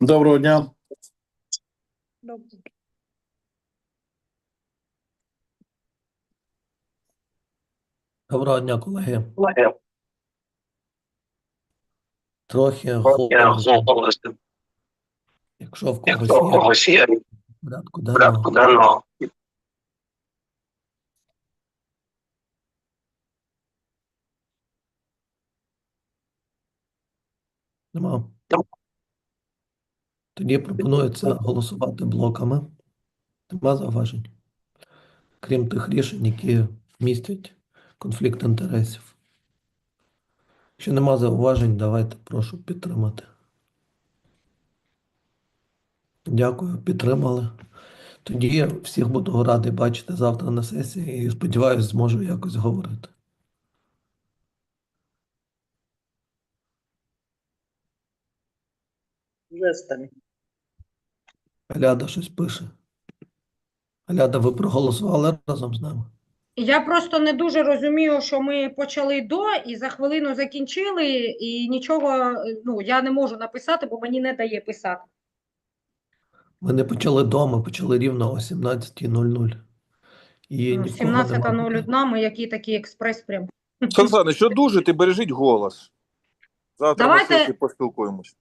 Доброго дня. Доброго дня, колеги. Трохи холодно. Якщо в когось є порядку денного, нема. Тоді пропонується голосувати блоками. Нема зауважень. Крім тих рішень, які містять конфлікт інтересів. Якщо нема зауважень, давайте прошу підтримати. Дякую, підтримали. Тоді я всіх буду радий бачити завтра на сесії і сподіваюся, зможу якось говорити. Жестами. Аляда щось пише. Аляда, ви проголосували разом з нами? Я просто не дуже розумію, що ми почали до і за хвилину закінчили, і нічого, е, ну, я не можу написати, бо мені не дає писати. Ми не почали до, ми почали рівно о 17.00. І Ну, нікого нема питань. 17.01, ми який такий експрес прям. Оксана, що дуже, ти бережіть голос. Завтра Давайте- на сесії поспілкуємось.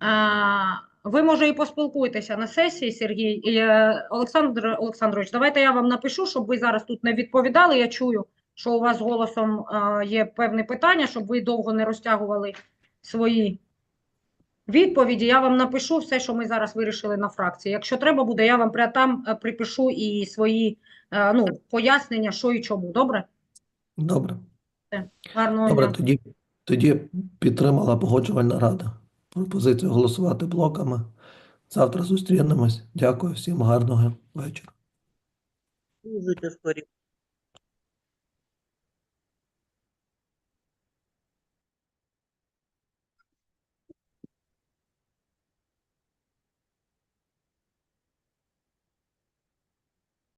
А, ви, може, і поспілкуєтеся на сесії, Сергій. І, е, Олександр Олександрович, давайте я вам напишу, щоб ви зараз тут не відповідали. Я чую, що у вас з голосом е, є певні питання, щоб ви довго не розтягували свої відповіді. Я вам напишу все, що ми зараз вирішили на фракції. Якщо треба буде, я вам там е, припишу і свої ну, пояснення, що і чому. Добре? Добре. Гарного Добре, дня. тоді, тоді підтримала погоджувальна рада пропозицію голосувати блоками. Завтра зустрінемось. Дякую всім гарного вечора. Дуже.